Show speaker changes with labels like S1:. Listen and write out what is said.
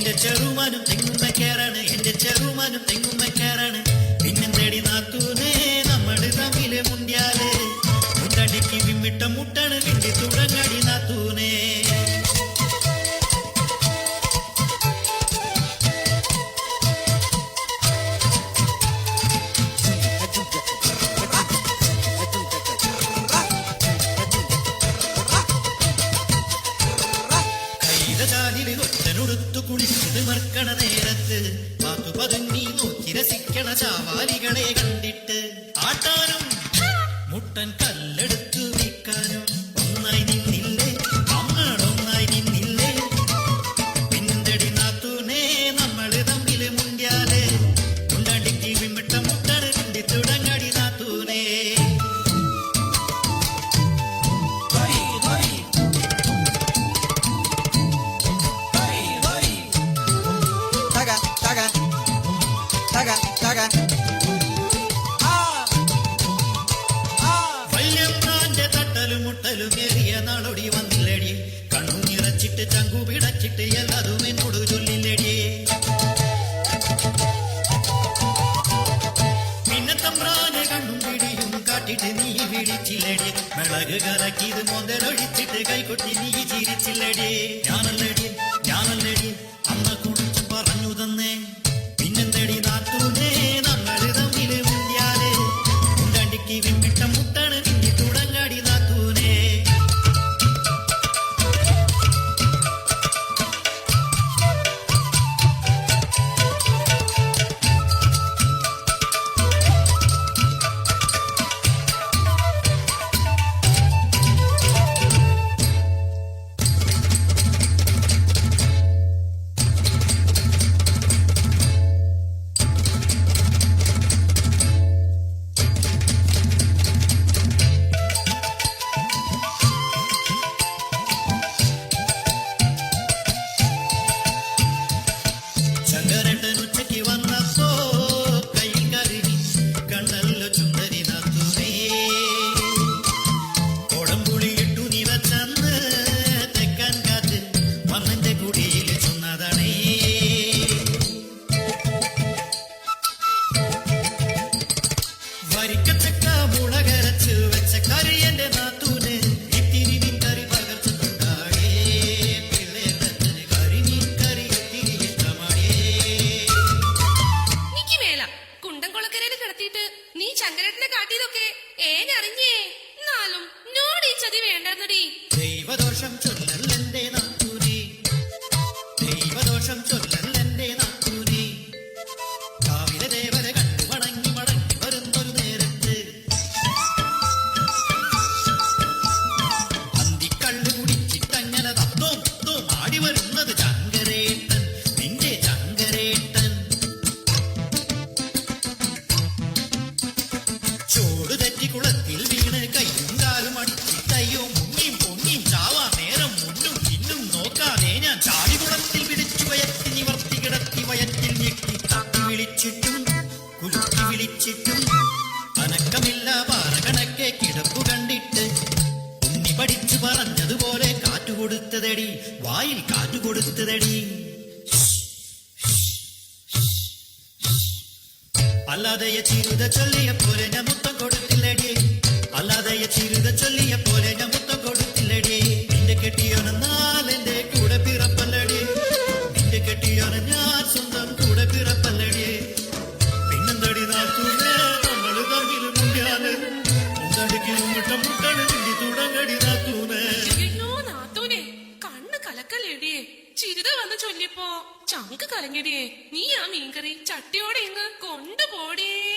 S1: ചെറുമാനും തെങ്ങുമ്മക്കാരാണ് എന്റെ ചെറുമാനും തെങ്ങുമ്മക്കാരാണ് പിന്നെന്തേടി നാത്തൂനേ രസിക്കണ പിടിച്ചില്ലടി മിളക് കലക്കിയത് മുതലൊഴിച്ചിട്ട് കൈകൊട്ടി നീ ചിരിച്ചില്ലടി. ഞാനല്ലടി ഞാനല്ലടി.
S2: നീ ശങ്കരേട്ടനെ കാട്ടിയതൊക്കെ ഏനറിഞ്ഞേ എന്നാലും നോട് ഈ ചതി വേണ്ടെന്നടി
S1: ദൈവദോഷം ചൊല്ലല്ലെന്റെ നാത്തൂരി ദൈവദോഷം ചൊല്ലല്ലെന്റെ നാത്തൂരി കാവിലെ ദേവരെ കണ്ടു മടങ്ങി മടങ്ങി വരുന്നൊരു നേരത്ത്. അന്തിക്കള്ളു കുടിച്ചിട്ടങ്ങനെ തത്തോ തത്തോ ആടി വരുന്നത് വിളിച്ചിട്ടും കുലുക്കി വിളിച്ചിട്ടും. അനക്കമില്ല പാറകണക്കെ കിടപ്പു കണ്ടിട്ട്. ഉണ്ണി പഠിച്ചു പറഞ്ഞതുപോലെ കാറ്റു കൊടുത്തതടി വായിൽ കാറ്റു കൊടുത്തതടി. അല്ലാതെ ചിരുത ചൊല്ലിയ പോലെ ഞാൻ മുത്തം കൊടുത്തില്ലടി. അല്ലാതെ ചിരുത ചൊല്ലിയ പോലെ ഞാൻ മുത്തം കൊടുത്തില്ലടി. നിന്റെ കെട്ടിയോന നാലെന്റെ കൂടെ പിറപ്പല്ലടി. നിന്റെ കെട്ടിയോനെ ഞാൻ സ്വന്തം കൂടെ പിറപ്പല്ലടി.
S2: ചൊല്ലിയപ്പോ ചങ്ക് കലങ്ങിടിയേ നീ ആ മീൻകറി ചട്ടിയോടെ ഇങ്ങ് കൊണ്ടുപോടിയേ.